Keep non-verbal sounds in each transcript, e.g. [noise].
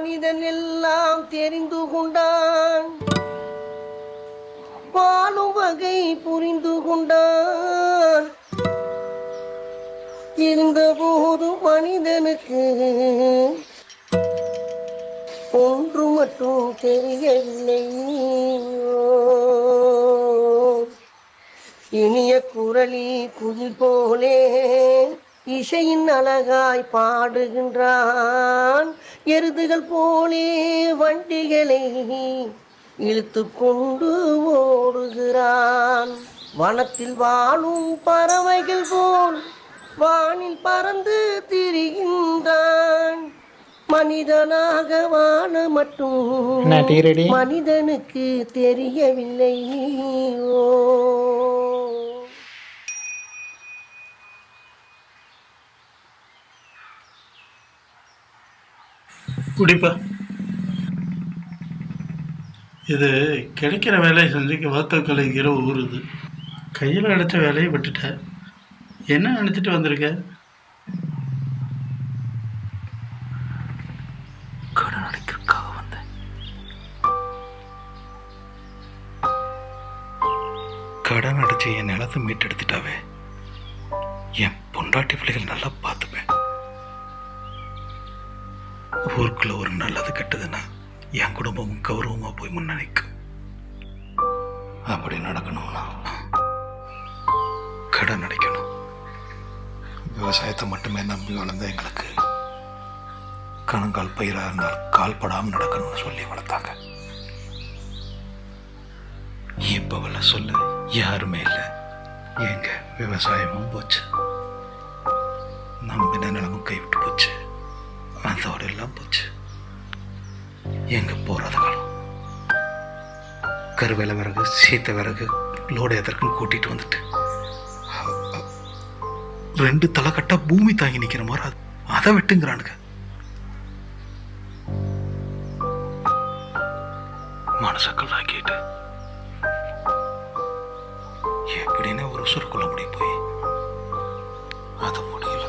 மனிதன் எல்லாம் தெரிந்து கொண்டான். வாழும் வகை புரிந்து கொண்டான். இருந்தபோது மனிதனுக்கு ஒன்று மட்டும் தெரியவில்லை. இனிய குரலி குயில் போலே இசையின் அழகாய் பாடுகின்றான். எருதுகள் போலே வண்டிகளை இழுத்து கொண்டு ஓடுகிறான். வனத்தில் வாழும் பறவைகள் போல் வானில் பறந்து திரிகின்றான். மனிதனாக வாழ மட்டும் மனிதனுக்கு தெரியவில்லை ஓ குடிப்பா. இது கிடைக்கிற வேலையை செஞ்சுக்க வாத்த கலைக்கிற ஊர் இது கையில் அடைச்ச வேலையை விட்டுட்ட. என்ன நினச்சிட்டு வந்திருக்க? கடன் அடைக்கிறதுக்காக வந்தேன். கடன் அடைச்சு என் நிலத்தை மீட்டெடுத்துட்டாவே என் பொண்டாட்டி பிள்ளைகள் நல்லா பார்த்து ஊருக்குள்ள ஒரு நல்லது கெட்டதுன்னா என் குடும்பமும் கௌரவமா போய் முன்ன நிற்கும் அப்படி நடக்கணும்னா கடன் அடைக்கணும். விவசாயத்தை மட்டுமே நம்பி வளர்ந்த எங்களுக்கு கணங்கால் பயிராக இருந்தால் கால் படாமல் நடக்கணும்னு சொல்லி வளர்த்தாங்க. இப்போ சொல்ல யாருமே இல்லை. எங்க விவசாயமும் போச்சு. எங்க போறது காலம்? கருவேல விறகு சீத்த விறகு லோடு எதற்குன்னு கூட்டிட்டு வந்துட்டு ரெண்டு தலை கட்டா பூமி தாங்கி நிக்கிற மாதிரி அதை வெட்டுங்கிறானுங்க. மனசக்கல்லாக்கிட்டு எப்படின்னு ஒரு சுருக்குள்ள முடி போய் அது முடியல.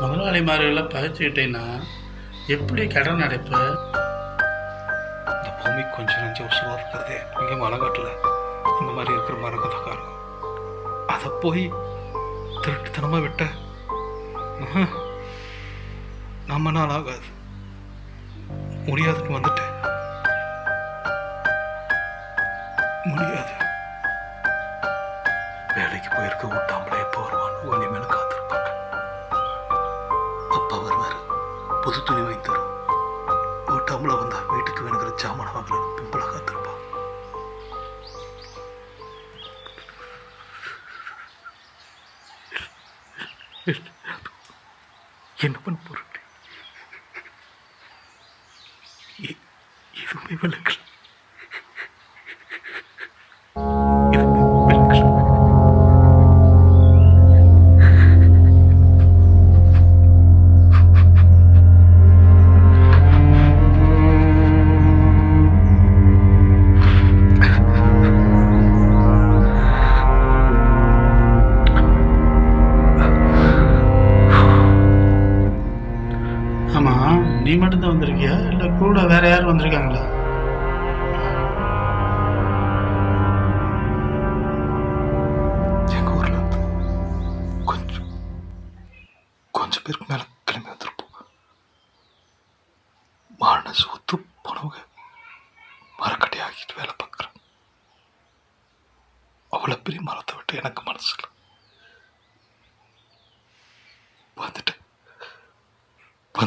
முதலாளிமார்களை பகைச்சிக்கிட்டேன்னா எப்படி கடன் அடைப்பு? இந்த பூமி கொஞ்சம் நஞ்சு உசுவாக இருக்கிறதே இங்கே மலங்கட்டில் இந்த மாதிரி இருக்கிற மரம் கதை காரணம். அதை போய் திருட்டுத்தனமாக விட்ட. நம்ம நாள் ஆகாது. முடியாதுன்னு வந்துட்டேன். முடியாது. வேலைக்கு போயிருக்க விட்டாமலே. புது துணி வாங்கி தரும் வீட்டாமல வந்தால் வீட்டுக்கு வேணுங்கிற சாமான வாங்கலாம் பிம்பளை காத்திருப்பா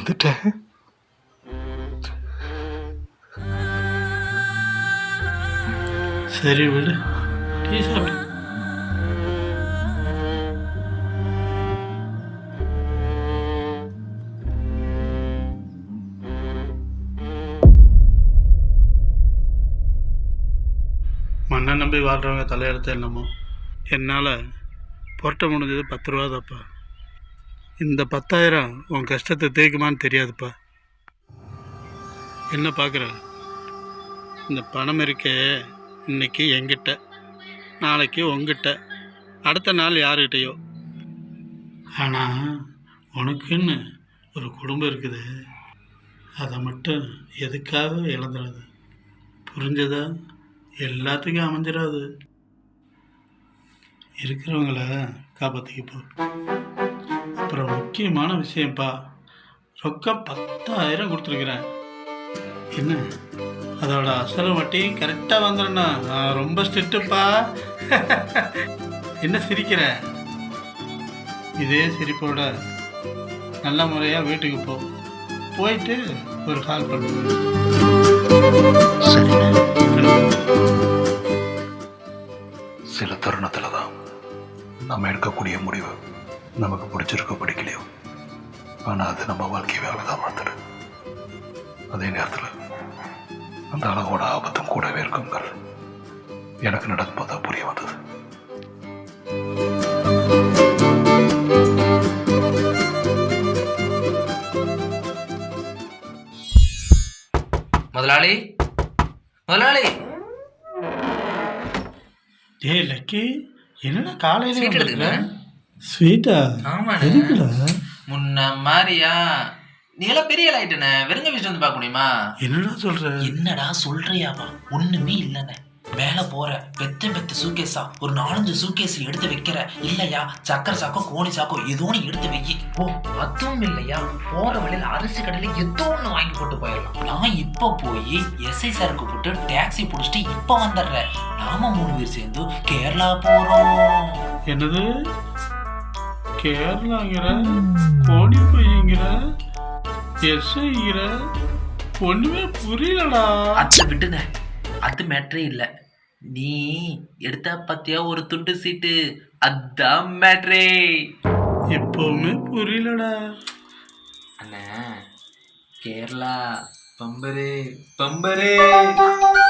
வந்துட்டேன் சரி விடு. டீ மண்ணை நம்பி வாழ்கிறவங்க தலையெழுத்து என்னமோ? என்னால் புரட்ட முடிஞ்சது பத்து ரூபா தப்பா இந்த பத்தாயிரம் உன் கஷ்டத்தை தேய்க்குமான்னு தெரியாதுப்பா. என்ன பார்க்குற? இந்த பணம் இருக்கே இன்னைக்கு எங்கிட்ட நாளைக்கு உங்ககிட்ட அடுத்த நாள் யாருக்கிட்டேயோ ஆனால் உனக்குன்னு ஒரு குடும்பம் இருக்குது. அதை மட்டும் எதுக்காக இழந்துடாது புரிஞ்சதா? எல்லாத்துக்கும் அமைஞ்சிடாது. இருக்கிறவங்கள காப்பாற்றிக்க போ. முக்கியமான விஷயம்ப்பா ரொக்கம் பத்தாயிரம் கொடுத்துருக்குறேன். என்ன? அதோட அசல் வட்டி கரெக்டாக வந்துடுண்ணா நான் ரொம்ப ஸ்ட்ரிக்ட்டுப்பா. என்ன சிரிக்கிற? இதே சிரிப்போட நல்ல முறையாக வீட்டுக்கு போ. போயிட்டு ஒரு கால் பண்ணு. சில தருணத்தில் தான் நம்ம எடுக்கக்கூடிய முடிவு நமக்கு பிடிச்சிருக்க பிடிக்கலையோ? ஆனால் அது நம்ம வாழ்க்கையை அழகாக மாத்துது. அதே நேரத்தில் அந்த அழகோட ஆபத்தும் கூடவே இருக்குங்கள் எனக்கு தான் புரிய வந்தது. முதலாளி? முதலாளி? ஏய் லக்கி என்னடா காலையில எடுத்துக்கிற? ஸ்வீட்டா ஆமாண்ணே. முன்ன மாதிரியா? நீ எல்லாம் பெரிய ஆயிட்டனே. வெறுங்க வீட்டு வந்து பார்க்க முடியுமா? என்னடா சொல்ற? என்னடா சொல்றியாப்பா? ஒண்ணுமே இல்லைண்ணே. மேல போற பெத்த பெத்த சூக்கேஸா ஒரு நாலஞ்சு சூக்கேஸ் எடுத்து வைக்கிற இல்லையா? சக்கரை சாக்கோ கோணி சாக்கோ ஏதோ ஒன்று எடுத்து வைக்கி ஓ அதுவும் இல்லையா? போற வழியில அரிசி கடையில ஏதோ ஒண்ணு வாங்கி போட்டு போயிடலாம். நான் இப்ப போய் எஸ்ஐ சாருக்கு போட்டு டாக்ஸி பிடிச்சிட்டு இப்ப வந்துடுறேன். நாம மூணு பேர் சேர்ந்து கேரளா போறோம். என்னது? கேரளாங்கிற கோடி பையங்கிற எஸ்ஐங்கிற ஒண்ணுமே புரியலடா. அதை விடுங்க. அது மேட்ரே இல்ல. நீ எடுத்தா பாத்தியா ஒரு துண்டு சீட்டு? அதான் மேட்ரே எப்பவுமே புரியலடா. அண்ணா கேரளா பம்பரு பம்பரு.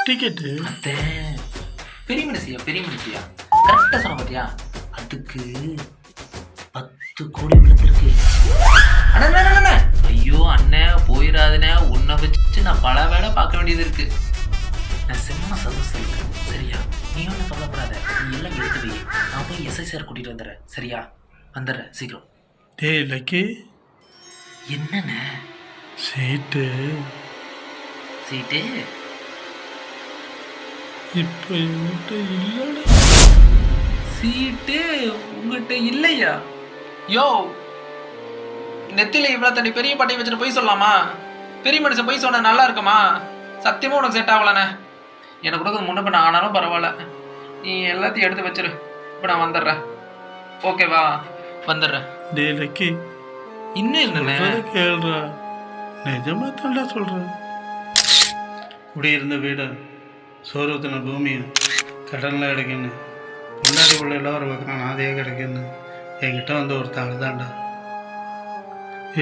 டிக்கெட்டு. அத்தை பெரிய மனசியா பெரிய மனசியா கரெக்டா சொன்ன பாத்தியா? அதுக்கு பத்து கோடி விழுந்திருக்கு அண்ணா, அண்ணா, அண்ணா, அண்ணா. ஐயோ அண்ணன் போயிடாதுண்ணே உன்னை வச்சு நான் பல வேலை பார்க்க வேண்டியது இருக்கு. நான் செம்ம சந்தோஷம் இருக்கு. சரியா? நீ ஒன்றும் கவலைப்படாத. நீ எல்லாம் எடுத்து வை. நான் போய் எஸ்ஐ சார் கூட்டிட்டு வந்துடுறேன். சரியா? வந்துடுறேன். சீக்கிரம். டேய் லக்கி. என்னண்ணே? சீட்டு. சீட்டு? இப்போ என்கிட்ட இல்லடா. சீட்டு உங்ககிட்ட இல்லையா? யோ நெத்தில இவ்வளவு தண்ணி பெரிய பட்டையை வச்சுட்டு போய் சொல்லலாமா பெரிய மனுஷன் போய் சொன்னா நல்லா இருக்குமா? சத்தியமா உனக்கு செட் ஆகலண்ணே. எனக்கு கூட முன்ன பின்ன ஆனாலும் பரவாயில்ல. நீ எல்லாத்தையும் எடுத்து வச்சிரு. இப்போ நான் வந்துடுறேன். ஓகேவா வந்துடுறேன். டேய் லக்கி. இன்னும் சொல்றத கேளுடா. நிஜமா தான்டா சொல்றேன். குடியிருந்த வீடு ஊற்றின பூமியும் கடனில் கிடைக்குன்னு முன்னாடி உள்ள எல்லாரும் வைக்கிறான் அதே கிடைக்குன்னு. என்கிட்ட வந்து ஒரு தாள் தான்டா.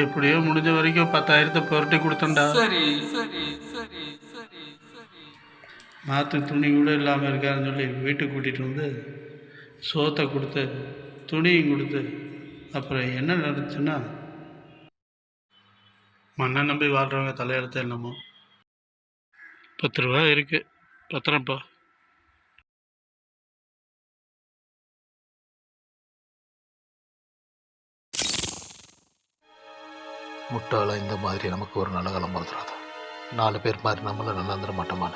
எப்படியோ முடிஞ்ச வரைக்கும் பத்தாயிரத்தை புரட்டி கொடுத்தேன்டா. சரி. சரி சரி சரி மாற்று துணி கூட இல்லாமல் இருக்காருன்னு சொல்லி வீட்டுக்கு கூட்டிகிட்டு வந்து சோத்தை கொடுத்து துணியும் கொடுத்து அப்புறம் என்ன நடந்துச்சுன்னா மண்ணை நம்பி வாழ்கிறவங்க தலையெழுத்து என்னமோ. பத்து ரூபா இருக்கு. பத்திரம்ப்பா முட்டாளா இந்த மாதிரி நமக்கு ஒரு நல்ல காலம் வந்துடாது நாலு பேர் மாதிரி நம்மள நல்லா இருந்துட மாட்டோமான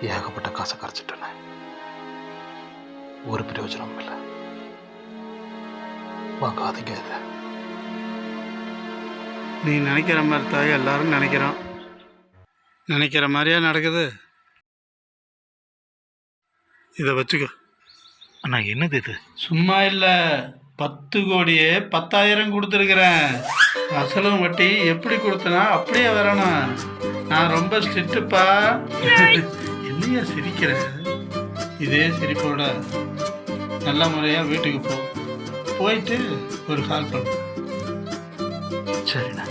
ஏகப்பட்ட காசை கரைச்சிட்டேனே ஒரு பிரயோஜனமும் இல்லை. வாங்காதீங்க இதை. நீ நினைக்கிற மாதிரி தாய் எல்லாரும் நினைக்கிறோம் நினைக்கிற மாதிரியா நடக்குது? இதை வச்சுக்கோ. அண்ணா என்னது இது? சும்மா இல்லை. பத்து கோடியே பத்தாயிரம் கொடுத்துருக்குறேன். அசலும் வட்டி எப்படி கொடுத்தனா அப்படியே வரணும். நான் ரொம்ப ஸ்ட்ரிக்ட்டுப்பா. என்னையா சிரிக்கிற? இதே சிரிப்போட நல்ல முறையாக வீட்டுக்கு போ. போயிட்டு ஒரு கால் பண்ணு. சரிண்ணா.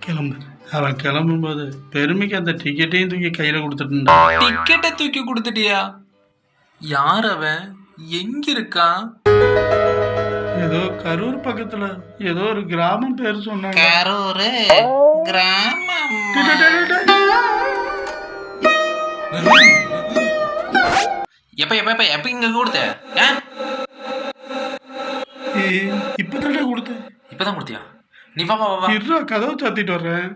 கிளம்பு. அவன் கிளம்பும்போது பெருமைக்கு அந்த டிக்கெட்டையும் தூக்கி கையில் கொடுத்துட்டு டிக்கெட்டை தூக்கி கொடுத்துட்டியா? யார் அவன்? எங்க இருக்கான் ஏதோ கரூர் பக்கத்தில் ஏதோ ஒரு கிராமம் பேர் சொன்னாங்க. கரூர் கிராமம். எப்ப எப்ப எப்ப எப்ப இங்க கொடுத்த? இப்பதான்டா கொடுத்தேன் இப்பதான் கொடுத்தியா? நீ வா வா இருடா கதவை சாத்திட்டு வர்றேன்.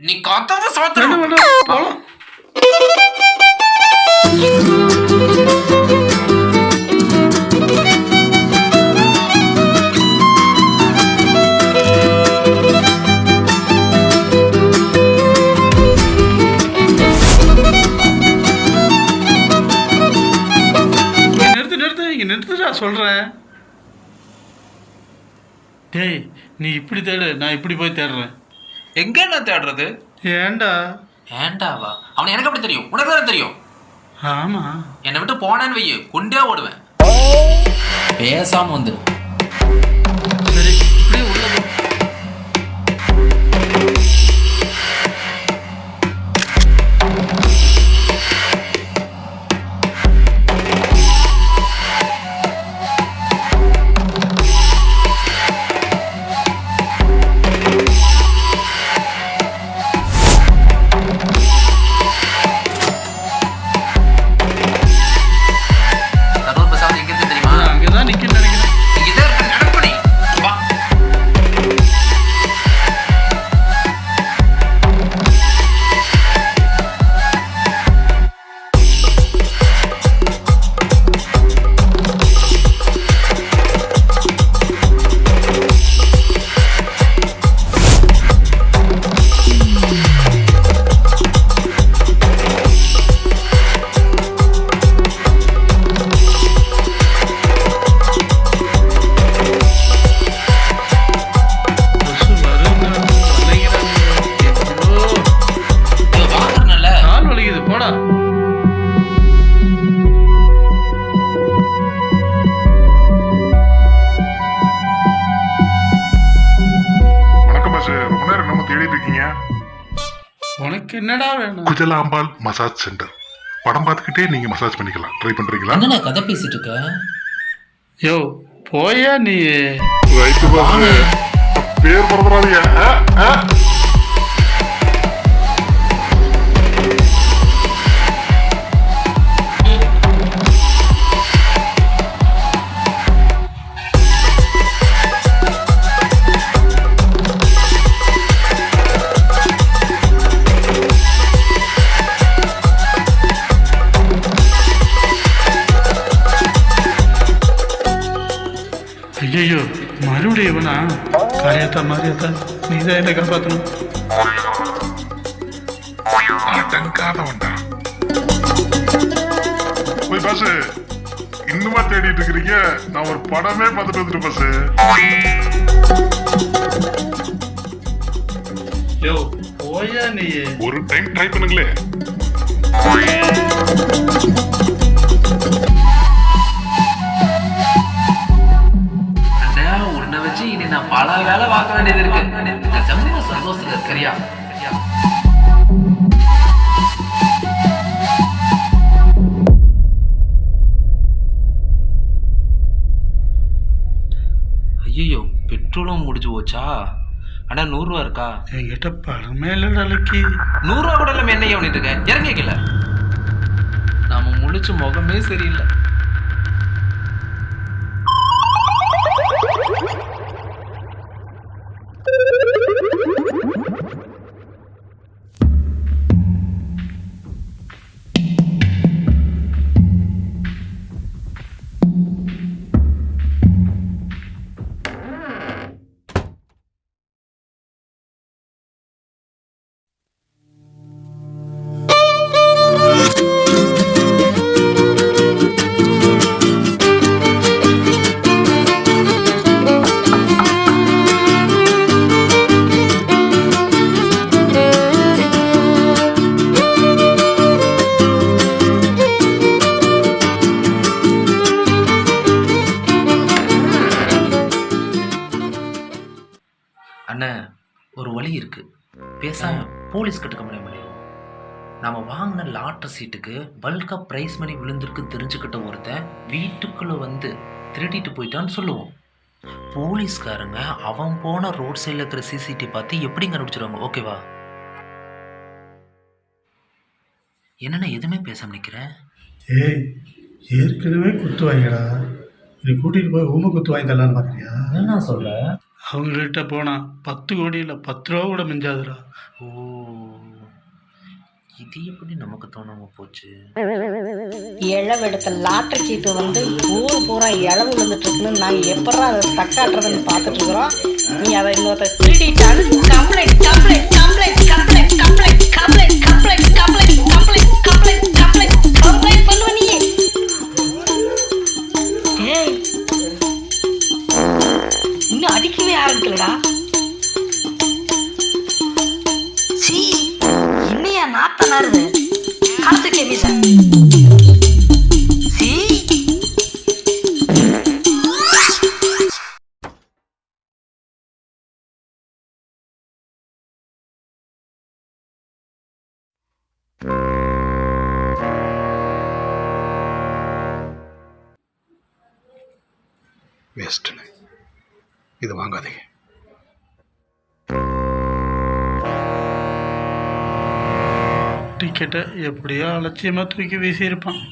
நீ கதவை வேண்டாம், போலாம். [laughs] நிறுத்துடா சொல்றேன் டேய் நீ இப்படி தேடு நான் இப்படி போய் தேடுறேன். எங்க என்ன தேடுறது? ஏன்டா? ஏண்டாவா அவனை எனக்கு எப்படி தெரியும்? உனக்கு தானே தெரியும்? ஆமா. என்னை விட்டு போனேன்னு வையு கொண்டே ஓடுவேன். பேசாம வந்துரு. சரி இப்படியே உள்ள உனக்கு என்னடா வேணும்? Gujalambal massage centre. படம் பார்த்துக்கிட்டே நீங்க மசாஜ் பண்ணிக்கலாம். ட்ரை பண்றீங்களா? என்னண்ணே கதை பேசிட்டு இருக்க யோ போயா நீ? ரைட்டு பாஸ் பேர் மறந்துடாதீங்க ஐயோ மறுபடியும் இவனா காரியாத்தா மாரியாத்தா நீ தான் என்ன காப்பாற்றணும் அடங்காதவன்டா போய் பாஸ் இன்னுமா தேடிட்டு இருக்கிறீங்க? நான் ஒரு படமே பார்த்துட்டு வந்துட்டு பாஸ் யோ போயா நீ ஒரு டைம் ட்ரை பண்ணுங்களே. பல வேலை பார்க்க வேண்டியது இருக்கு. இந்த செம்ம சந்தோஷத்துல இருக்கிறியா? ஐயோ பெட்ரோலும் முடிஞ்சு போச்சா? அண்ணா நூறுரூவா இருக்கா? என்கிட்ட பணமே இல்லைடா லக்கி. நூறுரூவா கூட இல்லாம என்ன பண்ணிட்டு இருக்க? இறங்கிக்கல. நாம முழிச்சு முகமே சரியில்லை. சீட்டுக்கு பல்கா பிரைஸ் மணி விழுந்திருக்குன்னு தெரிஞ்சுக்கிட்ட ஒருத்தன் வீட்டுக்குள்ள வந்து திருடிட்டு போயிட்டான்னு சொல்லுவோம். போலீஸ்காரங்க அவன் போன ரோட் சைடில் இருக்கிற சிசிடிவி பார்த்து எப்படி கண்டுபிடிச்சிருவாங்க? ஓகேவா என்னண்ணே எதுவுமே பேசாம நிற்கிறேன் ஏய் ஏற்கனவே குத்து வாங்கிடா நீ கூட்டிட்டு போய் ஊமை குத்து வாங்கி தரலான்னு பார்க்குறியா என்ன சொல்ற? அவங்ககிட்ட போனால் பத்து கோடியில் பத்து ரூபா கூட மிஞ்சாதுடா. ஓ. இது எப்படி நமக்கு தோணாம போச்சு இழவெடுத்த லாட்டரி சீட்டு வந்து ஊர் பூரா இழவு விழுந்துட்டு இருக்குன்னு நாங்கள் எப்படா அதை தக்காட்டுறதுன்னு பார்த்துட்டு இருக்கிறோம் நீ அதை இன்னொருத்த திருடிட்டான்னு complaint complaint complaint complaint complaint complaint complaint complaint complaint complaint complaint complaint பண்ணுவ நீ இன்னும் அடிக்கவே ஆரம்பிக்கலடா நாத்தம் நடுது காத்துக்கே மீசை வேஸ்ட்டுன்னு இது வாங்காதீங்க. டிக்கெட்டை எப்படியோ அலட்சியமாக தூக்கி வீசியிருப்பான்.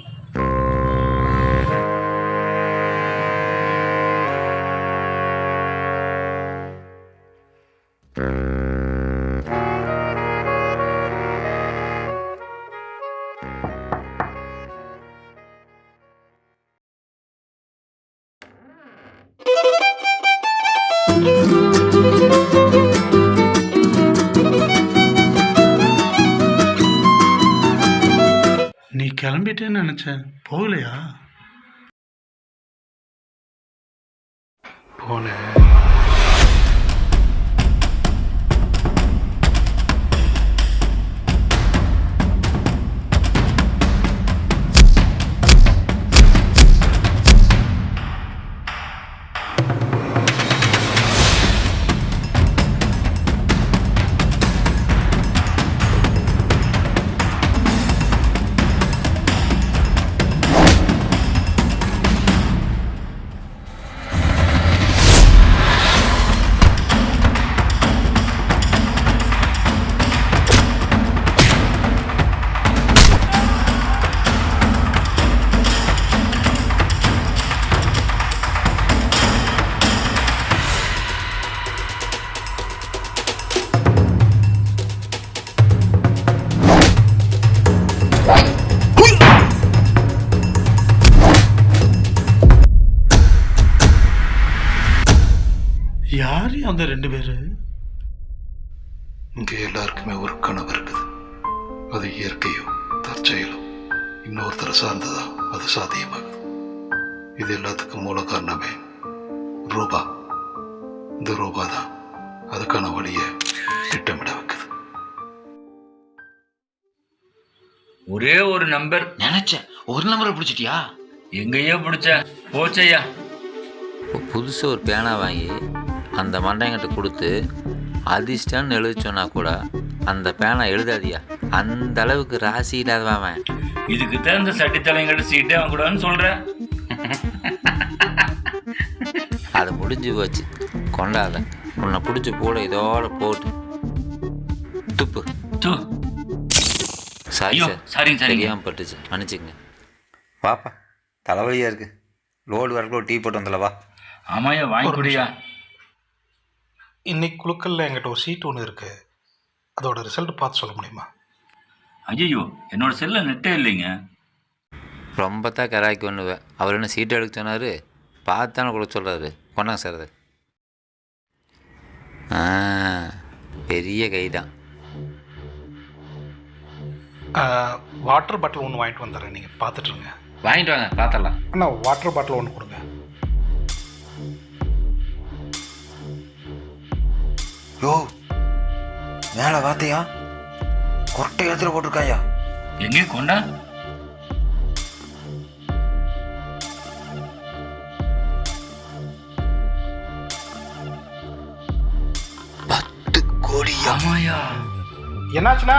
கிளம்பிட்டேன்னு நினச்சேன். போகலையா? ரெண்டு பேர்? இங்கே எல்லாருக்குமே ஒரு கனவு இருக்குது. அது இயற்கையோ தற்செயலோ. இன்னொருத்தரை சார்ந்ததா அது சாத்தியமாகுது. இது எல்லாத்துக்கும் மூல காரணமே ரூபா. இந்த ரூபா தான் அதுக்கான வழியை திட்டமிட வைக்குது. ஒரே ஒரு நம்பர். நினைச்சேன். ஒரு நம்பரை பிடிச்சிட்டியா? எங்கேயோ பிடிச்ச போச்சையா புதுசு ஒரு பேனா வாங்கி அந்த மண்டைங்கிட்ட கொடுத்து அதிர்ஷ்டம்னு எழுத சொன்னா கூட அந்த பேனா எழுதாதியா? அந்த அளவுக்கு ராசி இல்லாதவன் அவன். இதுக்கு தான் இந்த சட்டித்தலைங்கிட்ட சீட்டே அவன் கூடன்னு சொல்றேன் அது முடிஞ்சு போச்சு. கொண்டாத. உன்னை பிடிச்சி போட இதோட போட்டு. துப்பு. தூ. சாரி ஐயோ, சார். சரிங்க, சரிங்க. தெரியாமல் பட்டுச்சு. மன்னிச்சுங்க. வாப்பா தலைவலியாக இருக்கு. லோடு வரக்குள்ள டீ போட்டு வந்துடல வா. ஆமாயா வாங்கி குடியா. இன்னைக்கு குழுக்கல்ல என்கிட்ட ஒரு சீட் ஒன்று இருக்கு. அதோட ரிசல்ட் பார்த்து சொல்ல முடியுமா? ஐயோ என்னோட செல்ல நெட்டே இல்லைங்க. ரொம்ப தான் கராய்க்கு பண்ணுவேன் அவர் என்ன சீட்டு எடுக்க சொன்னார்? பார்த்தானே கொடுக்க சொல்கிறாரு கொண்டாங்க சார் அது. ஆ பெரிய கை தான் வாட்டர் பாட்டில் ஒன்று வாங்கிட்டு வந்துடுறேன். நீங்கள் பார்த்துட்ருங்க வாங்கிட்டு வாங்க பார்த்துடலாம். அண்ணா வாட்டர் பாட்டில் ஒன்று கொடுங்க. யோ மேலே வாத்தையா கொட்டை இடத்துல போட்டிருக்காயா? எங்கே கொண்டா? பத்து கோடியா ஆமாயா. என்னாச்சுண்ணா?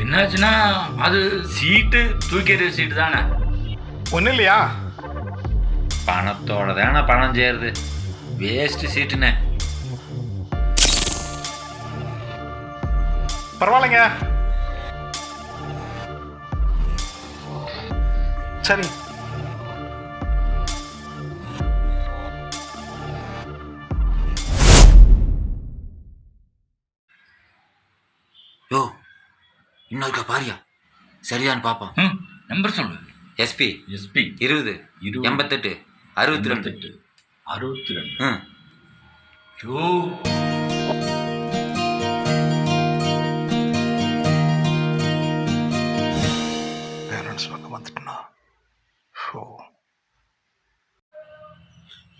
என்னாச்சுன்னா அது சீட்டு தூக்கிற சீட்டு தானே. ஒன்றும் இல்லையா? பணத்தோட தானே பணம் சேருது. வேஸ்ட் சீட்டுண்ணே பரவாயில்லைங்க. சரி. யோ இன்னும் இருக்கா பாரியா? சரியான்னு பாப்பா ம் நம்பர் சொல்லு. SP SP. இருபது இருபது. எண்பத்தெட்டு அறுபத்தி ரெண்டு. அறுபத்தி ரெண்டு. ம். யோ.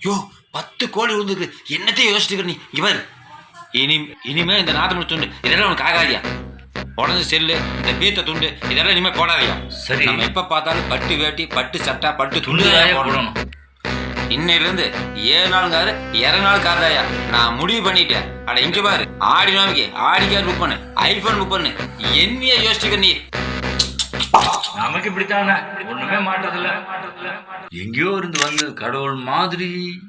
யோ பத்து கோடி விழுந்துருக்கு. என்னத்தையும் யோசிச்சுக்கிற நீ? இவர் இனி இனிமே இந்த நாதமுடி துண்டு இதெல்லாம் உனக்கு ஆகாதியா? உடஞ்ச செல்லு இந்த பீத்த துண்டு இதெல்லாம் இனிமே போடாதியா? சரி. நம்ம எப்ப பார்த்தாலும் பட்டு வேட்டி பட்டு சட்டை பட்டு துண்டு போடணும். இன்னையிலிருந்து ஏழு நாள் காரு இறங்கு நாள் கார்தாயா நான் முடிவு பண்ணிட்டேன். அட இங்க பாரு. ஆடி நோமிக்கு ஆடி கார் புக் பண்ணு ஐபோன் புக் பண்ணு. என்னைய யோசிச்சுக்க நீ. நமக்கு இப்படித்தானே? ஒண்ணுமே மாட்டதில்ல. எங்கேயோ இருந்து வந்து கடவுள் மாதிரி.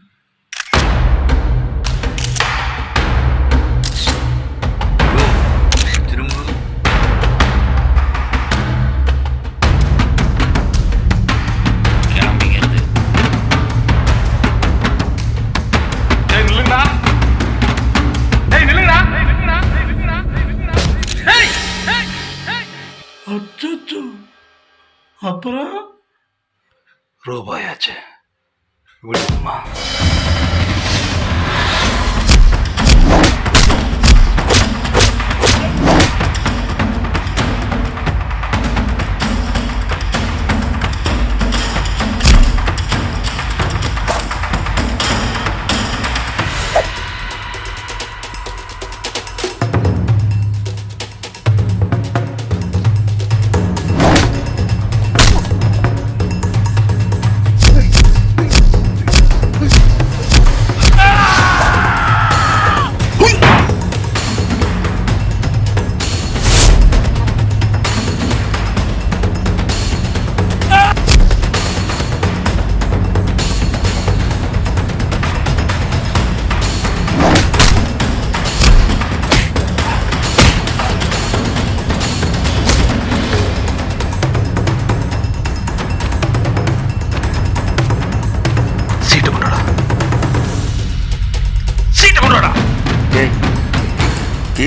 প্রভয় আছে। গুড মা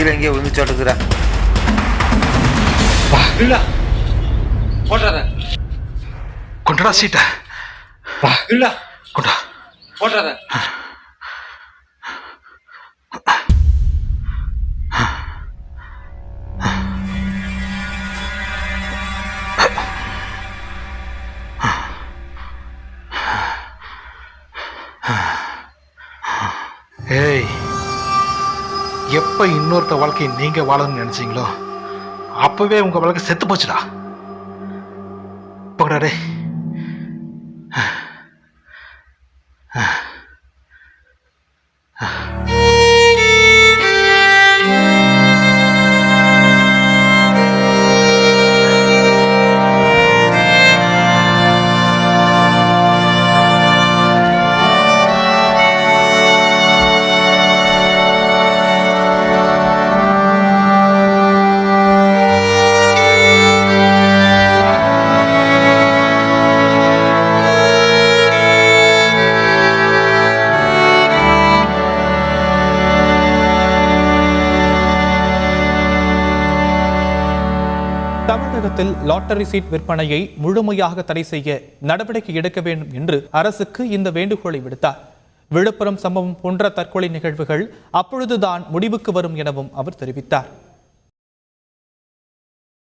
கீழே எங்கேயோ விழுந்து சொல்லுக்குறா இல்ல போட்டுறத. கொண்டாடா சீட்டை. இல்ல கொண்டா. போட்டுறத. எப்போ இன்னொருத்த வாழ்க்கையை நீங்க வாழணும்னு நினைச்சீங்களோ? அப்பவே உங்க வாழ்க்கை செத்து போச்சுடா. போடா லாட்டரி சீட் விற்பனையை முழுமையாக தடை செய்ய நடவடிக்கை எடுக்க வேண்டும் என்று அரசுக்கு இந்த வேண்டுகோளை விடுத்தார். விழுப்புரம் சம்பவம் போன்ற தற்கொலை நிகழ்வுகள் அப்பொழுதுதான் முடிவுக்கு வரும் எனவும் அவர் தெரிவித்தார்.